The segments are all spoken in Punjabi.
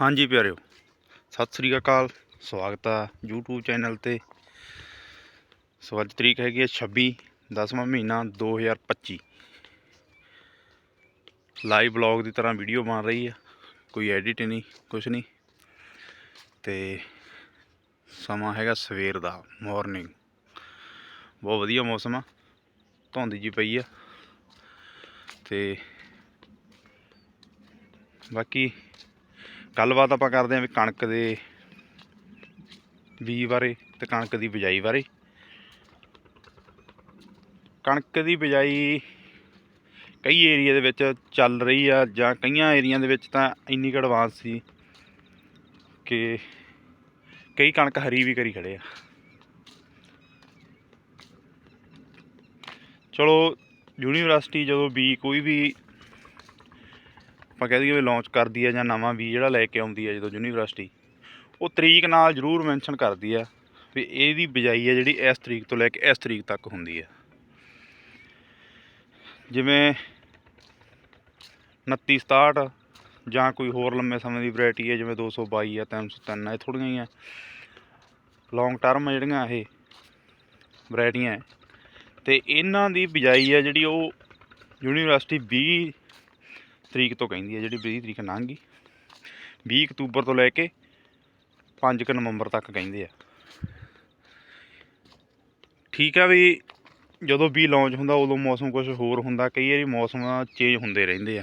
ਹਾਂਜੀ ਪਿਆਰਿਓ। ਸਤਿ ਸ੍ਰੀ ਅਕਾਲ, ਸਵਾਗਤ ਆ YouTube ਚੈਨਲ ਤੇ। ਸੋ ਅੱਜ ਤਰੀਕ ਹੈਗੀ ਹੈ 26 ਦਸਵਾਂ ਮਹੀਨਾ 2025 ਲਾਈਵ ਬਲੌਗ ਦੀ ਤਰ੍ਹਾਂ ਵੀਡੀਓ ਬਣ ਰਹੀ ਆ, ਕੋਈ ਐਡਿਟ ਨਹੀਂ, ਕੁਛ ਨਹੀਂ। ਤੇ ਸਮਾਂ ਹੈਗਾ ਸਵੇਰ ਦਾ ਮਾਰਨਿੰਗ ਬਹੁਤ ਵਧੀਆ ਮੌਸਮ ਆ, ਧੁੰਦ ਜੀ ਪਈ ਆ। ਤੇ ਬਾਕੀ ਗੱਲਬਾਤ ਆਪਾਂ ਕਰਦੇ ਹਾਂ ਵੀ ਕਣਕ ਦੇ ਬੀ ਬਾਰੇ ਤੇ ਕਣਕ ਦੀ ਬਿਜਾਈ ਬਾਰੇ। ਕਣਕ ਦੀ ਬਿਜਾਈ ਕਈ ਏਰੀਆ ਦੇ ਵਿੱਚ ਚੱਲ ਰਹੀ ਆ ਜਾਂ ਕਈਆਂ ਏਰੀਆ ਦੇ ਵਿੱਚ ਤਾਂ ਇੰਨੀ ਕੁ ਐਡਵਾਂਸ ਸੀ ਕਿ ਕਈ ਕਣਕ ਹਰੀ ਵੀ ਕਰੀ ਖੜੇ ਆ। ਚਲੋ, ਯੂਨੀਵਰਸਿਟੀ ਜਦੋਂ ਵੀ ਕੋਈ ਵੀ ਆਪਾਂ ਕਹਿ ਦਈਏ ਵੀ ਲਾਂਚ ਕਰਦੀ ਹੈ ਜਾਂ ਨਵਾਂ ਵੀ ਜਿਹੜਾ ਲੈ ਕੇ ਆਉਂਦੀ ਹੈ ਜਦੋਂ ਯੂਨੀਵਰਸਿਟੀ ਉਹ ਤਰੀਕ ਨਾਲ ਜ਼ਰੂਰ ਮੈਂਸ਼ਨ ਕਰਦੀ ਆ ਵੀ ਇਹਦੀ ਬਿਜਾਈ ਹੈ ਜਿਹੜੀ ਇਸ ਤਰੀਕ ਤੋਂ ਲੈ ਕੇ ਇਸ ਤਰੀਕ ਤੱਕ ਹੁੰਦੀ ਹੈ ਜਿਵੇਂ 29 67 ਜਾਂ ਕੋਈ ਹੋਰ ਲੰਮੇ ਸਮੇਂ ਦੀ ਵੈਰਾਈਟੀ ਹੈ ਜਿਵੇਂ 222 ਆ 303 ਆ, ਇਹ ਥੋੜੀਆਂ ਹੀ ਆ। ਲੌਂਗ ਟਰਮ ਜਿਹੜੀਆਂ ਇਹ ਵੈਰਾਈਟੀਆਂ ਹੈ ਤੇ ਇਹਨਾਂ ਦੀ ਬਿਜਾਈ ਹੈ ਜਿਹੜੀ ਉਹ ਯੂਨੀਵਰਸਿਟੀ 20 ਤਰੀਕ ਤੋਂ ਕਹਿੰਦੀ ਹੈ ਜਿਹੜੀ 20 ਤਰੀਕ ਲੰਘ ਗਈ। 20 ਅਕਤੂਬਰ ਤੋਂ ਲੈ ਕੇ 5 ਕੁ ਨਵੰਬਰ ਤੱਕ ਕਹਿੰਦੇ ਆ। ਠੀਕ ਆ ਵੀ ਜਦੋਂ ਵੀ ਲਾਂਚ ਹੁੰਦਾ ਉਦੋਂ ਮੌਸਮ ਕੁਝ ਹੋਰ ਹੁੰਦਾ, ਕਈ ਵਾਰੀ ਮੌਸਮ ਚੇਂਜ ਹੁੰਦੇ ਰਹਿੰਦੇ ਆ।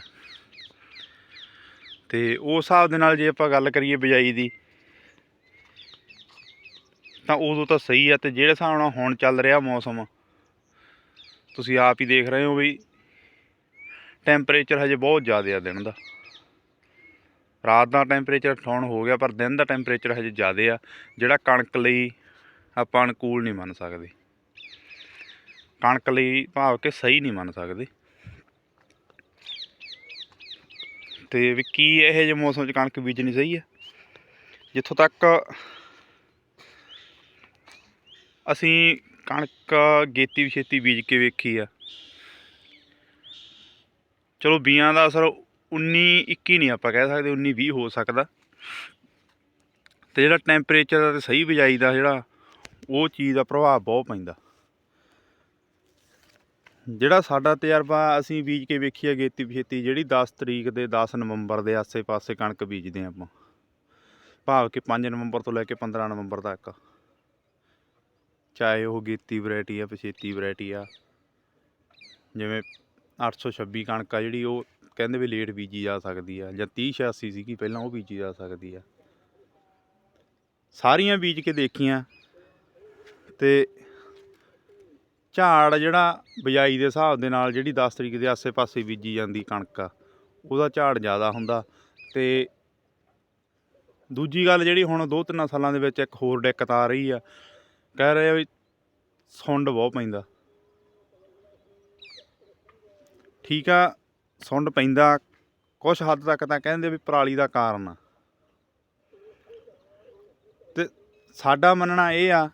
ਤੇ ਉਸ ਹਿਸਾਬ ਦੇ ਨਾਲ ਜੇ ਆਪਾਂ ਗੱਲ ਕਰੀਏ ਬਿਜਾਈ ਦੀ, ਤਾਂ ਉਦੋਂ ਤਾਂ ਸਹੀ ਆ ਤੇ ਜਿਹੜੇ ਹਿਸਾਬ ਨਾਲ ਹੁਣ ਚੱਲ ਰਿਹਾ ਮੌਸਮ, ਤੁਸੀਂ ਆਪ ਹੀ ਦੇਖ ਰਹੇ ਹੋ ਵੀ ਟੈਂਪਰੇਚਰ ਹਜੇ ਬਹੁਤ ਜ਼ਿਆਦਾ ਆ ਦਿਨ ਦਾ। ਰਾਤ ਦਾ ਟੈਂਪਰੇਚਰ ਠਾਉਣ ਹੋ ਗਿਆ, ਪਰ ਦਿਨ ਦਾ ਟੈਂਪਰੇਚਰ ਹਜੇ ਜ਼ਿਆਦਾ ਆ, ਜਿਹੜਾ ਕਣਕ ਲਈ ਆਪਾਂ ਅਨੁਕੂਲ ਨਹੀਂ ਮੰਨ ਸਕਦੇ। ਕਣਕ ਲਈ ਭਾਵ ਕਿ ਸਹੀ ਨਹੀਂ ਮੰਨ ਸਕਦੇ। ਤੇ ਵੀ ਕੀ ਇਹ ਜਿਹੇ ਮੌਸਮ 'ਚ ਕਣਕ ਬੀਜਣੀ ਸਹੀ ਹੈ ਜਿੱਥੋਂ ਤੱਕ ਅਸੀਂ ਕਣਕ ਗੇਤੀ ਵਿਛੇਤੀ ਬੀਜ ਕੇ ਵੇਖੀ ਆ ਚਲੋ ਬੀਆਂ ਦਾ ਅਸਰ 19 21 ਨਹੀਂ ਆਪਾਂ ਕਹਿ ਸਕਦੇ 19 20 ਹੋ ਸਕਦਾ। ਤੇ ਜਿਹੜਾ ਟੈਂਪਰੇਚਰ ਦਾ ਤੇ ਸਹੀ ਬਿਜਾਈ ਦਾ ਜਿਹੜਾ, ਉਹ ਚੀਜ਼ ਦਾ ਪ੍ਰਭਾਵ ਬਹੁਤ ਪੈਂਦਾ। ਜਿਹੜਾ ਸਾਡਾ ਤਜਰਬਾ, ਅਸੀਂ ਬੀਜ ਕੇ ਵੇਖੀ ਹੈ ਗੇਤੀ ਪਛੇਤੀ ਜਿਹੜੀ 10 ਤਰੀਕ ਦੇ 10 ਨਵੰਬਰ ਦੇ ਆਸੇ-ਪਾਸੇ ਕਣਕ ਬੀਜਦੇ ਹਾਂ ਆਪਾਂ। ਭਾਵ ਕਿ 5 ਨਵੰਬਰ ਤੋਂ ਲੈ ਕੇ 15 ਨਵੰਬਰ ਤੱਕ। ਚਾਹੇ ਉਹ ਗੇਤੀ ਵੈਰਾਈਟੀ ਆ, ਪਛੇਤੀ ਵੈਰਾਈਟੀ ਆ। ਜਿਵੇਂ 826 ਕਣਕ ਆ ਜਿਹੜੀ ਉਹ ਕਹਿੰਦੇ ਵੀ ਲੇਟ ਬੀਜੀ ਜਾ ਸਕਦੀ ਆ ਜਾਂ 30 86 ਸੀਗੀ, ਪਹਿਲਾਂ ਉਹ ਬੀਜੀ ਜਾ ਸਕਦੀ ਆ। ਸਾਰੀਆਂ ਬੀਜ ਕੇ ਦੇਖੀਆਂ ਤੇ ਝਾੜ ਜਿਹੜਾ ਬਿਜਾਈ ਦੇ ਹਿਸਾਬ ਦੇ ਨਾਲ ਜਿਹੜੀ 10 ਤਰੀਕ ਦੇ ਆਸੇ-ਪਾਸੇ ਬੀਜੀ ਜਾਂਦੀ ਕਣਕ ਆ, ਉਹਦਾ ਝਾੜ ਜ਼ਿਆਦਾ ਹੁੰਦਾ ਤੇ ਦੂਜੀ ਗੱਲ ਜਿਹੜੀ ਹੁਣ ਦੋ ਤਿੰਨ ਸਾਲਾਂ ਦੇ ਵਿੱਚ ਇੱਕ ਹੋਰ ਦਿੱਕਤ ਆ ਰਹੀ ਆ, ਕਹਿ ਰਹੇ ਆ ਵੀ ਸੁੰਡ ਬਹੁਤ ਪੈਂਦਾ। ਠੀਕ ਆ, ਸੁੰਡ ਪੈਂਦਾ ਕੁਝ ਹੱਦ ਤੱਕ ਤਾਂ ਕਹਿੰਦੇ ਵੀ ਪਰਾਲੀ ਦਾ ਕਾਰਨ ਆ। ਤੇ ਸਾਡਾ ਮੰਨਣਾ ਇਹ ਆ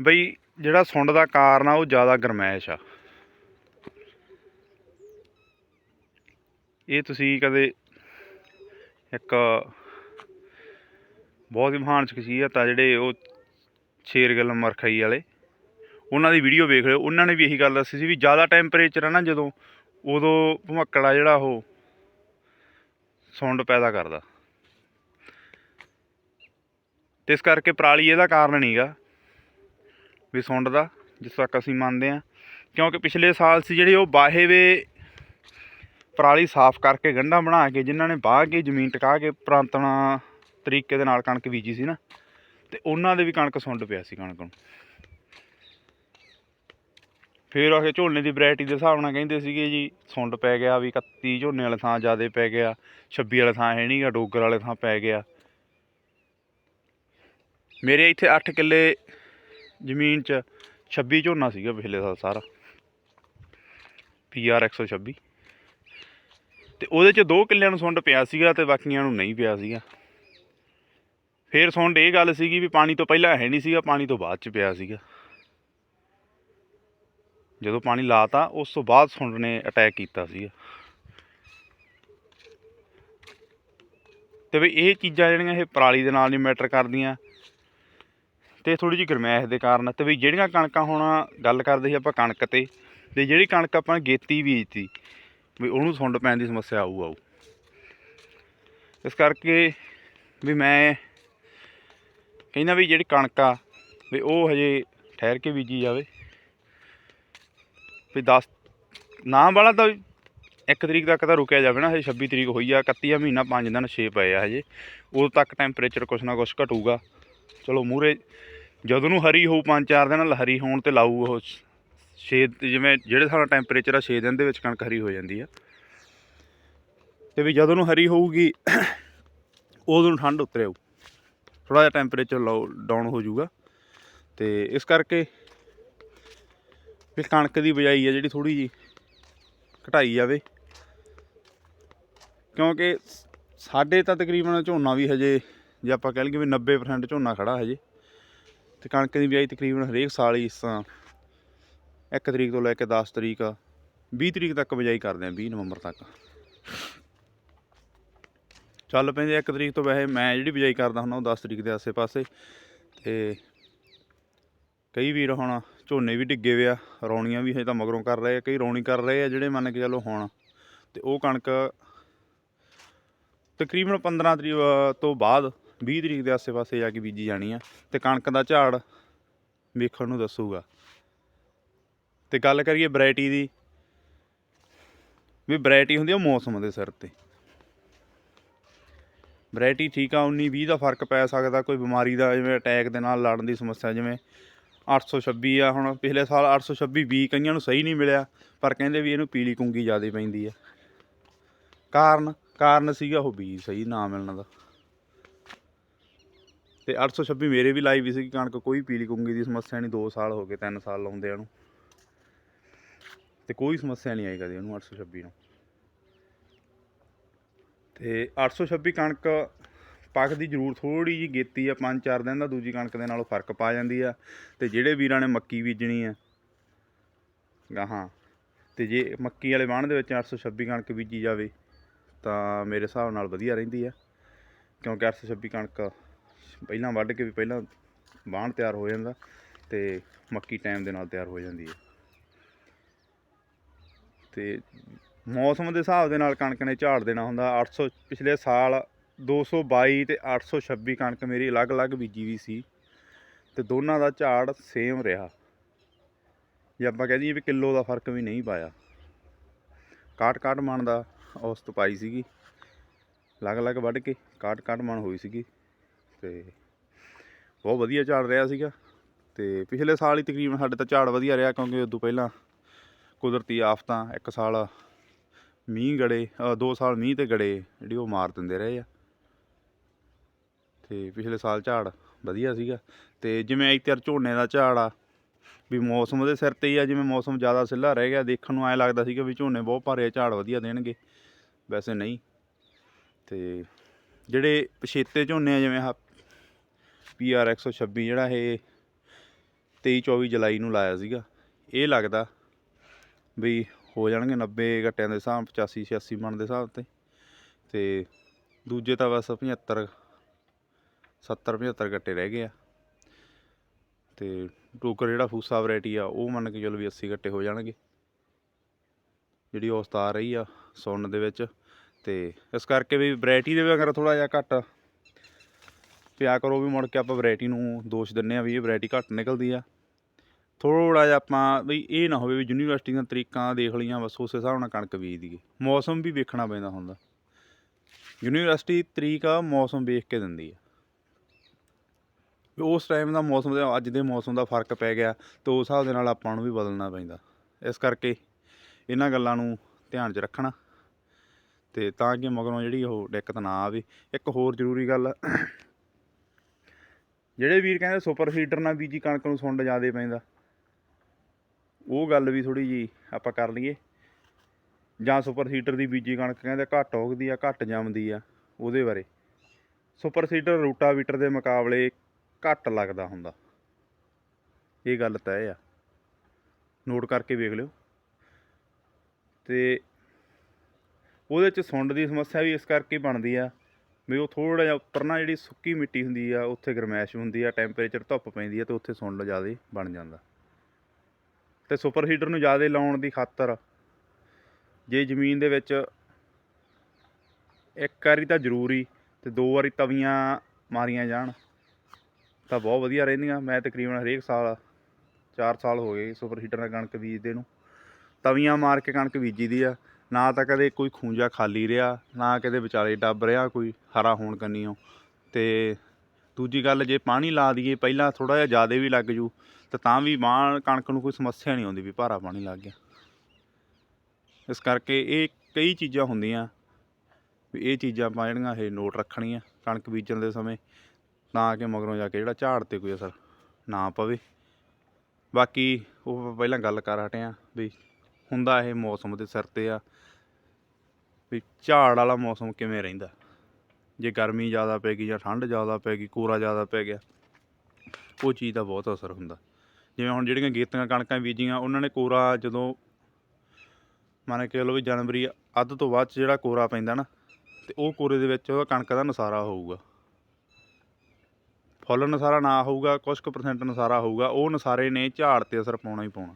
ਬਈ ਜਿਹੜਾ ਸੁੰਡ ਦਾ ਕਾਰਨ ਆ, ਉਹ ਜ਼ਿਆਦਾ ਗਰਮੈਸ਼ ਆ। ਇਹ ਤੁਸੀਂ ਕਦੇ ਇੱਕ ਬਹੁਤ ਹੀ ਮਹਾਨ ਸ਼ਖਸੀਅਤ ਆ ਜਿਹੜੇ ਉਹ ਸ਼ੇਰਗਿੱਲ ਮਰਖਈ ਵਾਲੇ। ਉਹਨਾਂ ਦੀ ਵੀਡੀਓ ਵੇਖ ਲਿਓ। ਉਹਨਾਂ ਨੇ ਵੀ ਇਹੀ ਗੱਲ ਦੱਸੀ ਸੀ ਵੀ ਜ਼ਿਆਦਾ ਟੈਂਪਰੇਚਰ ਆ ਨਾ ਜਦੋਂ, ਉਦੋਂ ਭਮੱਕੜਾ ਜਿਹੜਾ ਉਹ ਸੁੰਡ ਪੈਦਾ ਕਰਦਾ। ਤੇ ਇਸ ਕਰਕੇ ਪਰਾਲੀ ਇਹਦਾ ਕਾਰਨ ਨਹੀਂਗਾ ਵੀ ਸੁੰਡ ਦਾ, ਜਿਸ ਤੱਕ ਅਸੀਂ ਮੰਨਦੇ ਆ ਕਿਉਂਕਿ ਪਿਛਲੇ ਸਾਲ ਸੀ ਜਿਹੜੇ ਉਹ ਬਾਹੇ ਵੇ ਪਰਾਲੀ ਸਾਫ਼ ਕਰਕੇ ਗੰਢਾਂ ਬਣਾ ਕੇ, ਜਿਨ੍ਹਾਂ ਨੇ ਬਾਹ ਕੇ ਜ਼ਮੀਨ ਟਿਕਾ ਕੇ ਪ੍ਰਾਂਤਣਾ ਤਰੀਕੇ ਦੇ ਨਾਲ ਕਣਕ ਬੀਜੀ ਸੀ ਨਾ, ਤੇ ਉਹਨਾਂ ਦੇ ਵੀ ਕਣਕ ਸੁੰਡ ਪਿਆ ਸੀ ਕਣਕ ਨੂੰ। ਫਿਰ ਉਹ ਝੋਨੇ ਦੀ ਵੈਰਾਈਟੀ ਦੇ ਹਿਸਾਬ ਨਾਲ ਕਹਿੰਦੇ ਸੀਗੇ ਜੀ, ਸੁੰਡ ਪੈ ਗਿਆ ਵੀ 31 ਝੋਨੇ ਵਾਲੇ ਥਾਂ ਜ਼ਿਆਦਾ ਪੈ ਗਿਆ 26 ਵਾਲੇ ਥਾਂ ਹੈ ਨਹੀਂਗਾ ਡੋਗਰ ਵਾਲੇ ਥਾਂ ਪੈ ਗਿਆ। ਮੇਰੇ ਇੱਥੇ 8 ਕਿੱਲੇ ਜ਼ਮੀਨ 'ਚ 26 ਝੋਨਾ ਸੀਗਾ ਪਿਛਲੇ ਸਾਲ ਸਾਰਾ। ਪੀਆਰ 126 ਤੇ ਉਹਦੇ 'ਚ 2 ਕਿੱਲਿਆਂ ਨੂੰ ਸੁੰਡ ਪਿਆ ਸੀਗਾ ਤੇ ਬਾਕੀਆਂ ਨੂੰ ਨਹੀਂ ਪਿਆ ਸੀਗਾ। ਫਿਰ ਸੁੰਡ ਇਹ ਗੱਲ ਸੀਗੀ ਵੀ ਪਾਣੀ ਤੋਂ ਪਹਿਲਾਂ ਹੈ ਨਹੀਂ ਸੀਗਾ, ਪਾਣੀ ਤੋਂ ਬਾਅਦ 'ਚ ਪਿਆ ਸੀਗਾ। ਜਦੋਂ ਪਾਣੀ ਲਾਤਾ, ਉਸ ਤੋਂ ਬਾਅਦ ਸੁੰਡ ਨੇ ਅਟੈਕ ਕੀਤਾ ਸੀ ਤੇ ਵੀ ਇਹ ਚੀਜ਼ਾਂ ਜਿਹੜੀਆਂ ਇਹ ਪਰਾਲੀ ਦੇ ਨਾਲ ਨਹੀਂ ਮੈਟਰ ਕਰਦੀਆਂ, ਤੇ ਥੋੜੀ ਜਿਹੀ ਗਰਮੈਸ਼ ਦੇ ਕਾਰਨ ਤੇ ਵੀ ਜਿਹੜੀਆਂ ਕਣਕਾਂ ਹੁਣ ਗੱਲ ਕਰਦੇ ਸੀ ਆਪਾਂ ਕਣਕ ਤੇ ਤੇ ਜਿਹੜੀ ਕਣਕ ਆਪਾਂ ਗੇਤੀ ਬੀਜਤੀ ਵੀ ਉਹਨੂੰ ਸੁੰਡ ਪੈਣ ਦੀ ਸਮੱਸਿਆ ਆਊ ਆਊ। ਇਸ ਕਰਕੇ ਵੀ ਮੈਂ ਕਹਿੰਦਾ ਵੀ ਜਿਹੜੀ ਕਣਕ ਆ ਵੀ ਉਹ ਹਜੇ ਠਹਿਰ ਕੇ ਬੀਜੀ ਜਾਵੇ। ਵੀ 10 ਨਾ ਵਾਲਾ ਤਾਂ ਇੱਕ ਤਰੀਕ ਤੱਕ ਤਾਂ ਰੁਕਿਆ ਜਾਵੇ ਨਾ, ਹਜੇ 26 ਤਰੀਕ ਹੋਈ ਆ 31 ਆ ਮਹੀਨਾ 5 ਦਿਨ 6 ਪਏ ਆ ਹਜੇ। ਉਦੋਂ ਤੱਕ ਟੈਂਪਰੇਚਰ ਕੁਛ ਨਾ ਕੁਛ ਘਟੂਗਾ। ਚਲੋ ਮੂਰੇ ਜਦੋਂ ਨੂੰ ਹਰੀ ਹੋਊ 5-4 ਦਿਨ, ਹਰੀ ਹੋਣ ਤੇ ਲਾਊ ਉਹ 6 ਜਿਵੇਂ, ਜਿਹੜੇ ਸਾਡਾ ਟੈਂਪਰੇਚਰ ਆ 6 ਦਿਨ ਦੇ ਵਿੱਚ ਕਣਕ ਹਰੀ ਹੋ ਜਾਂਦੀ ਆ। ਤੇ ਵੀ ਜਦੋਂ ਨੂੰ ਹਰੀ ਹੋਊਗੀ, ਉਦੋਂ ਨੂੰ ਠੰਡ ਉਤਰੇ ਆਊ। ਥੋੜਾ ਜਿਹਾ ਟੈਂਪਰੇਚਰ ਡਾਊਨ ਹੋ ਜਾਊਗਾ। ਤੇ ਇਸ ਕਰਕੇ ਵੀ ਕਣਕ ਦੀ ਬਜਾਈ ਆ ਜਿਹੜੀ ਥੋੜੀ ਜੀ ਘਟਾਈ ਜਾਵੇ। ਕਿਉਂਕਿ ਸਾਡੇ ਤਾਂ ਤਕਰੀਬਨ ਝੋਨਾ ਵੀ ਹਜੇ, ਜੇ ਆਪਾਂ ਕਹਿ ਲਈਏ ਵੀ 90% ਝੋਨਾ ਖੜਾ ਹਜੇ, ਤੇ ਕਣਕ ਦੀ ਬਿਜਾਈ ਤਕਰੀਬਨ ਹਰੇਕ ਸਾਲ ਹੀ ਇਸ ਤਰ੍ਹਾਂ 1 ਤਰੀਕ ਤੋਂ ਲੈ ਕੇ 10 ਤਰੀਕ 20 ਤਰੀਕ ਤੱਕ ਬਿਜਾਈ ਕਰਦੇ ਆ 20 ਨਵੰਬਰ ਤੱਕ। ਚੱਲ ਪੈਂਦੇ 1 ਤਰੀਕ ਤੋਂ ਵੈਸੇ ਮੈਂ ਜਿਹੜੀ ਬਿਜਾਈ ਕਰਦਾ ਹੁੰਦਾ, ਉਹ 10 ਤਰੀਕ ਦੇ ਆਸੇ-ਪਾਸੇ, ਤੇ ਕਈ ਵੀਰ ਹੁਣ ਝੋਨੇ ਵੀ ਡਿੱਗੇ ਵੇ ਆ, ਰੌਣੀਆਂ ਵੀ ਹਜੇ ਤਾਂ ਮਗਰੋਂ ਕਰ ਰਹੇ ਆ, ਕਈ ਰੌਣੀ ਕਰ ਰਹੇ ਆ ਜਿਹੜੇ ਮੰਨ ਕੇ ਚੱਲੋ ਹੁਣ। ਤੇ ਉਹ ਕਣਕ ਤਕਰੀਬਨ 15 ਤਰੀਕ ਤੋਂ ਬਾਅਦ 20 ਤਰੀਕ ਦੇ ਆਸੇ-ਪਾਸੇ ਜਾ ਕੇ ਬੀਜੀ ਜਾਣੀ ਆ ਤੇ ਕਣਕ ਦਾ ਝਾੜ ਵੇਖਣ ਨੂੰ ਦੱਸੂਗਾ। ਤੇ ਗੱਲ ਕਰੀਏ ਵੈਰਾਈਟੀ ਦੀ, ਵੀ ਵੈਰਾਈਟੀ ਹੁੰਦੀ ਆ ਮੌਸਮ ਦੇ ਸਿਰ ਤੇ। ਵੈਰਾਈਟੀ ਠੀਕ ਆ 19 20 ਦਾ ਫ਼ਰਕ ਪੈ ਸਕਦਾ, ਕੋਈ ਬਿਮਾਰੀ ਦਾ ਜਿਵੇਂ ਅਟੈਕ ਦੇ ਨਾਲ ਲੜਨ ਦੀ ਸਮੱਸਿਆ, ਜਿਵੇਂ 826 ਆ, ਹੁਣ ਪਿਛਲੇ ਸਾਲ 826 20 ਕਈਆਂ ਨੂੰ ਸਹੀ ਨਹੀਂ ਮਿਲਿਆ, ਪਰ ਕਹਿੰਦੇ ਵੀ ਇਹਨੂੰ ਪੀਲੀ ਕੁੰਗੀ ਜ਼ਿਆਦਾ ਪੈਂਦੀ ਆ। ਕਾਰਨ ਕਾਰਨ ਸੀਗਾ ਉਹ ਬੀ ਸਹੀ ਨਾ ਮਿਲਣ ਦਾ। ਤੇ 826 ਮੇਰੇ ਵੀ ਲਾਈ ਵੀ ਸੀ ਕਣਕ, ਕੋਈ ਪੀਲੀ ਕੁੰਗੀ ਦੀ ਸਮੱਸਿਆ ਨਹੀਂ 2 ਸਾਲ ਹੋ ਗਏ 3 ਸਾਲ ਲਾਉਂਦੇ ਇਹਨੂੰ ਤੇ ਕੋਈ ਸਮੱਸਿਆ ਨਹੀਂ ਆਈ ਕਦੇ ਉਹਨੂੰ 826 ਨੂੰ। ਤੇ 826 ਕਣਕ ਪੱਕਦੀ ਜ਼ਰੂਰ ਥੋੜੀ ਜੀ ਗੇਤੀ ਆ 5-4 ਦਿਨ ਦਾ, ਦੂਜੀ ਕਣਕ ਦੇ ਨਾਲੋਂ ਫ਼ਰਕ ਪਾ ਜਾਂਦੀ ਆ। ਤੇ ਜਿਹੜੇ ਵੀਰਾਂ ਨੇ ਮੱਕੀ ਬੀਜਣੀ ਆ ਗਾਹਾਂ ਤੇ ਜੇ ਮੱਕੀ ਵਾਲੇ ਵਾਹਣ ਦੇ ਵਿੱਚ 826 ਕਣਕ ਬੀਜੀ ਜਾਵੇ, ਤਾਂ ਮੇਰੇ ਹਿਸਾਬ ਨਾਲ ਵਧੀਆ ਰਹਿੰਦੀ ਆ। ਕਿਉਂਕਿ 826 ਕਣਕ ਪਹਿਲਾਂ ਵੱਢ ਕੇ ਵੀ ਪਹਿਲਾਂ ਵਾਹਣ ਤਿਆਰ ਹੋ ਜਾਂਦਾ, ਤੇ ਮੱਕੀ ਟਾਈਮ ਦੇ ਨਾਲ ਤਿਆਰ ਹੋ ਜਾਂਦੀ ਹੈ ਤੇ ਮੌਸਮ ਦੇ ਹਿਸਾਬ ਦੇ ਨਾਲ ਕਣਕ ਨੇ ਝਾੜ ਦੇਣਾ ਹੁੰਦਾ 800 ਪਿਛਲੇ ਸਾਲ 222 ਤੇ 826 ਕਣਕ ਮੇਰੀ ਅਲੱਗ-ਅਲੱਗ ਬੀਜੀ ਵੀ ਸੀ ਤੇ ਦੋਨਾਂ ਦਾ ਝਾੜ ਸੇਮ ਰਿਹਾ। ਜੇ ਆਪਾਂ ਕਹਿ ਦਈਏ ਵੀ ਕਿਲੋ ਦਾ ਫ਼ਰਕ ਵੀ ਨਹੀਂ ਪਾਇਆ। ਕਾਟ ਕਾਟ ਮਣ ਦਾ ਔਸਤ ਪਾਈ ਸੀਗੀ। ਅਲੱਗ-ਅਲੱਗ ਵੱਢ ਕੇ ਕਾਟ ਕਾਟ ਮਣ ਹੋਈ ਸੀਗੀ ਤੇ ਬਹੁਤ ਵਧੀਆ ਝਾੜ ਰਿਹਾ ਸੀਗਾ ਤੇ ਪਿਛਲੇ ਸਾਲ ਹੀ ਤਕਰੀਬਨ ਸਾਡੇ ਤਾਂ ਝਾੜ ਵਧੀਆ ਰਿਹਾ ਕਿਉਂਕਿ ਉਦੋਂ ਪਹਿਲਾਂ ਕੁਦਰਤੀ ਆਫਤਾਂ ਇੱਕ ਸਾਲ ਮੀਂਹ ਗੜੇ ਅ, ਦੋ ਸਾਲ ਮੀਂਹ ਤੇ ਗੜੇ ਜਿਹੜੀ ਉਹ ਮਾਰ ਦਿੰਦੇ ਰਹੇ ਆ। ਤੇ ਪਿਛਲੇ ਸਾਲ ਝਾੜ ਵਧੀਆ ਸੀਗਾ। ਤੇ ਜਿਵੇਂ ਇੱਥੇ ਝੋਨੇ ਦਾ ਝਾੜ ਆ ਵੀ ਮੌਸਮ ਦੇ ਸਿਰ ਤੇ ਹੀ ਆ ਜਿਵੇਂ ਮੌਸਮ ਜ਼ਿਆਦਾ ਸਿੱਲਾ ਰਹਿ ਗਿਆ ਦੇਖਣ ਨੂੰ ਐ ਲੱਗਦਾ ਸੀਗਾ ਵੀ ਝੋਨੇ ਬਹੁਤ ਭਾਰੇ ਆ, ਝਾੜ ਵਧੀਆ ਦੇਣਗੇ। ਵੈਸੇ ਨਹੀਂ। ਤੇ ਜਿਹੜੇ ਪਛੇਤੇ ਝੋਨੇ ਆ ਜਿਵੇਂ ਆਹ ਪੀਆਰ 126 ਜਿਹੜਾ ਇਹ 23 24 ਜੁਲਾਈ ਨੂੰ ਲਾਇਆ ਸੀਗਾ ਇਹ ਲੱਗਦਾ ਵੀ ਹੋ ਜਾਣਗੇ 90 ਗੱਟਿਆਂ ਦੇ ਹਿਸਾਬ 85 86 ਮਣ ਦੇ ਹਿਸਾਬ ਤੇ। ਤੇ ਦੂਜੇ ਤਾਂ ਬਸ 75 70 75 ਗੱਟੇ ਰਹਿ ਗਏ ਆ। ਤੇ ਟੋਕਰ ਜਿਹੜਾ ਫੂਸਾ ਵੈਰਾਈਟੀ ਆ, ਉਹ ਮੰਨ ਕੇ ਚਲੋ ਵੀ 80 ਗੱਟੇ ਹੋ ਜਾਣਗੇ। ਜਿਹੜੀ ਔਸਤ ਆ ਰਹੀ ਆ ਸੁਣਨ ਦੇ ਵਿੱਚ। ਤੇ ਇਸ ਕਰਕੇ ਵੀ ਵੈਰਾਈਟੀ ਦੇ ਵੀ ਅਗਰ ਥੋੜਾ ਜਿਹਾ ਘੱਟ ਪਿਆ ਕਰੋ ਵੀ, ਮੁੜ ਕੇ ਆਪਾਂ ਵੈਰਾਈਟੀ ਨੂੰ ਦੋਸ਼ ਦਿੰਨੇ ਆ ਵੀ ਇਹ ਵੈਰਾਈਟੀ ਘੱਟ ਨਿਕਲਦੀ ਆ। ਥੋੜਾ ਜਿਹਾ ਆਪਾਂ ਵੀ ਇਹ ਨਾ ਹੋਵੇ ਵੀ ਯੂਨੀਵਰਸਿਟੀ ਦੀਆਂ ਤਰੀਕਾਂ ਦੇਖ ਲਈਆਂ, ਬਸ ਉਸੇ ਹਿਸਾਬ ਨਾਲ ਕਣਕ ਬੀਜ ਦਈਏ। ਮੌਸਮ ਵੀ ਵੇਖਣਾ ਪੈਂਦਾ ਹੁੰਦਾ। ਯੂਨੀਵਰਸਿਟੀ ਤਰੀਕ ਆ, ਮੌਸਮ ਵੇਖ ਕੇ ਦਿੰਦੀ ਆ। ਵੀ ਉਸ ਟਾਈਮ ਦਾ ਮੌਸਮ ਤੇ ਅੱਜ ਦੇ ਮੌਸਮ ਦਾ ਫ਼ਰਕ ਪੈ ਗਿਆ ਤੇ ਉਸ ਹਿਸਾਬ ਦੇ ਨਾਲ ਆਪਾਂ ਨੂੰ ਵੀ ਬਦਲਣਾ ਪੈਂਦਾ। ਇਸ ਕਰਕੇ ਇਹਨਾਂ ਗੱਲਾਂ ਨੂੰ ਧਿਆਨ 'ਚ ਰੱਖਣਾ ਤੇ ਤਾਂ ਕਿ ਮਗਰੋਂ ਜਿਹੜੀ ਉਹ ਦਿੱਕਤ ਨਾ ਆਵੇ। ਇੱਕ ਹੋਰ ਜ਼ਰੂਰੀ ਗੱਲ, ਜਿਹੜੇ ਵੀਰ ਕਹਿੰਦੇ ਸੁਪਰ ਸੀਡਰ ਨਾਲ ਬੀਜੀ ਕਣਕ ਨੂੰ ਸੁੰਡ ਜਾਦੇ ਪੈਂਦਾ, ਉਹ ਗੱਲ ਵੀ ਥੋੜੀ ਜੀ ਆਪਾਂ ਕਰ ਲਈਏ। ਜਾਂ ਸੁਪਰ ਸੀਡਰ ਦੀ ਬੀਜੀ ਕਣਕ ਕਹਿੰਦੇ ਘੱਟ ਹੋਗਦੀ ਆ, ਘੱਟ ਜੰਮਦੀ ਆ ਉਹਦੇ ਬਾਰੇ। ਸੁਪਰ ਸੀਡਰ ਰੂਟਾਵੀਟਰ ਦੇ ਮੁਕਾਬਲੇ ਘੱਟ ਲੱਗਦਾ ਹੁੰਦਾ। ਇਹ ਗੱਲ ਤੈਅ ਆ। ਨੋਟ ਕਰਕੇ ਵੇਖ ਲਿਓ। ਤੇ ਉਹਦੇ ਚ ਸੁੰਡ ਦੀ ਸਮੱਸਿਆ ਵੀ ਇਸ ਕਰਕੇ ਬਣਦੀ ਆ ਵੀ ਉਹ ਥੋੜਾ ਜਿਹਾ ਉੱਪਰ ਨਾ ਜਿਹੜੀ ਸੁੱਕੀ ਮਿੱਟੀ ਹੁੰਦੀ ਆ, ਉੱਥੇ ਗਰਮੈਸ਼ ਹੁੰਦੀ ਆ ਟੈਂਪਰੇਚਰ ਧੁੱਪ ਪੈਂਦੀ ਆ ਤੇ ਉੱਥੇ ਸੁੰਡ ਜ਼ਿਆਦਾ ਬਣ ਜਾਂਦਾ। ਤੇ ਸੁਪਰ ਹੀਟਰ ਨੂੰ ਜ਼ਿਆਦਾ ਲਾਉਣ ਦੀ ਖਾਤਰ ਜੇ ਜ਼ਮੀਨ ਦੇ ਵਿੱਚ ਇੱਕ ਵਾਰੀ ਤਾਂ ਜ਼ਰੂਰੀ ਤੇ ਦੋ ਵਾਰੀ ਤਵੀਆਂ ਮਾਰੀਆਂ ਜਾਣ। ਤਾਂ ਬਹੁਤ ਵਧੀਆ ਰਹਿੰਦੀਆਂ। ਮੈਂ ਤਕਰੀਬਨ ਹਰੇਕ ਸਾਲ 4 ਸਾਲ ਹੋ ਗਏ ਸੁਪਰ ਹੀਟਰ ਨਾਲ ਕਣਕ ਬੀਜਦੇ ਨੂੰ। ਤਵੀਆਂ ਮਾਰ ਕੇ ਕਣਕ ਬੀਜੀ ਦੀ ਆ। ਨਾ ਤਾਂ ਕਦੇ ਕੋਈ ਖੂੰਜਾ ਖਾਲੀ ਰਿਹਾ, ਨਾ ਕਦੇ ਵਿਚਾਲੇ ਡੱਬ ਰਿਹਾ ਕੋਈ ਹਰਾ ਹੋਣ ਕੰਨੀਓ। ਤੇ ਦੂਜੀ ਗੱਲ, ਜੇ ਪਾਣੀ ਲਾ ਦਈਏ, ਪਹਿਲਾਂ ਥੋੜਾ ਜਿਹਾ ਜ਼ਿਆਦਾ ਵੀ ਲੱਗ ਜੂ, ਤਾਂ ਤਾਂ ਵੀ ਮਾਂ ਕਣਕ ਨੂੰ ਕੋਈ ਸਮੱਸਿਆ ਨਹੀਂ ਆਉਂਦੀ ਵੀ ਭਾਰਾ ਪਾਣੀ ਲੱਗ ਗਿਆ। ਇਸ ਕਰਕੇ ਇਹ ਕਈ ਚੀਜ਼ਾਂ ਹੁੰਦੀਆਂ। ਵੀ ਇਹ ਚੀਜ਼ਾਂ ਆਪਾਂ ਜਿਹੜੀਆਂ ਇਹ ਨੋਟ ਰੱਖਣੀਆਂ ਕਣਕ ਬੀਜਣ ਦੇ ਸਮੇਂ। ਤਾਂ ਕਿ ਮਗਰੋਂ ਜਾ ਕੇ ਜਿਹੜਾ ਝਾੜ ਤੇ ਕੋਈ ਅਸਰ ਨਾ ਪਵੇ। ਬਾਕੀ ਉਹ ਪਹਿਲਾਂ ਗੱਲ ਕਰ ਹਟੇ ਆ ਵੀ ਹੁੰਦਾ ਇਹ ਮੌਸਮ ਦੇ ਸਿਰ ਤੇ ਆ ਵੀ ਝਾੜ ਵਾਲਾ ਮੌਸਮ ਕਿਵੇਂ ਰਹਿੰਦਾ। ਜੇ ਗਰਮੀ ਜ਼ਿਆਦਾ ਪੈ ਗਈ ਜਾਂ ਠੰਡ ਜ਼ਿਆਦਾ ਪੈ ਗਈ ਕੋਰਾ ਜ਼ਿਆਦਾ ਪੈ ਗਿਆ, ਉਹ ਚੀਜ਼ ਦਾ ਬਹੁਤ ਅਸਰ ਹੁੰਦਾ। ਜਿਵੇਂ ਹੁਣ ਜਿਹੜੀਆਂ ਗੇਤੀਆਂ ਕਣਕਾਂ ਬੀਜੀਆਂ, ਉਹਨਾਂ ਨੇ ਕੋਰਾ ਜਦੋਂ ਮੰਨ ਕੇ ਲਓ ਵੀ ਜਨਵਰੀ ਅੱਧ ਤੋਂ ਬਾਅਦ 'ਚ ਜਿਹੜਾ ਕੋਰਾ ਪੈਂਦਾ ਨਾ, ਤੇ ਉਹ ਕੋਰੇ ਦੇ ਵਿੱਚ ਉਹਦਾ ਕਣਕ ਦਾ ਨਸਾਰਾ ਹੋਊਗਾ। ਫੁੱਲ ਨਸਾਰਾ ਨਾ ਹੋਊਗਾ, ਕੁਛ ਕੁ ਪਰਸੈਂਟ ਨਸਾਰਾ ਹੋਊਗਾ, ਉਹ ਨਸਾਰੇ ਨੇ ਝਾੜ ਤੇ ਅਸਰ ਪਾਉਣਾ ਹੀ ਪਾਉਣਾ।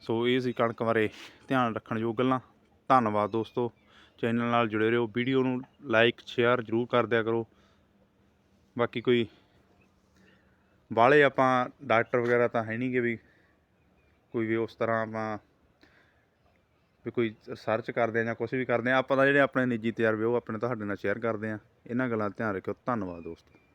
ਸੋ ਇਹ ਸੀ ਕਣਕ ਬਾਰੇ ਧਿਆਨ ਰੱਖਣ ਯੋਗ ਗੱਲਾਂ। ਧੰਨਵਾਦ ਦੋਸਤੋ, ਚੈਨਲ ਨਾਲ ਜੁੜੇ ਰਹੋ, ਵੀਡੀਓ ਨੂੰ ਲਾਈਕ, ਸ਼ੇਅਰ ਜ਼ਰੂਰ ਕਰ ਦਿਆ ਕਰੋ। ਬਾਕੀ ਕੋਈ ਬਾਹਲੇ ਆਪਾਂ ਡਾਕਟਰ ਵਗੈਰਾ ਤਾਂ ਹੈ ਨਹੀਂਗੇ ਵੀ ਕੋਈ ਵੀ ਉਸ ਤਰ੍ਹਾਂ ਆਪਾਂ ਵੀ ਕੋਈ ਸਰਚ ਕਰਦੇ ਆ ਜਾਂ ਕੁਝ ਵੀ ਕਰਦੇ ਆ, ਆਪਾਂ ਤਾਂ ਜਿਹੜੇ ਆਪਣੇ ਨਿੱਜੀ ਤਜਰਬੇ ਉਹ ਆਪਣੇ ਤੁਹਾਡੇ ਨਾਲ ਸ਼ੇਅਰ ਕਰਦੇ ਆ। ਇਹਨਾਂ ਗੱਲਾਂ ਦਾ ਧਿਆਨ ਰੱਖਿਓ। ਧੰਨਵਾਦ ਦੋਸਤੋ।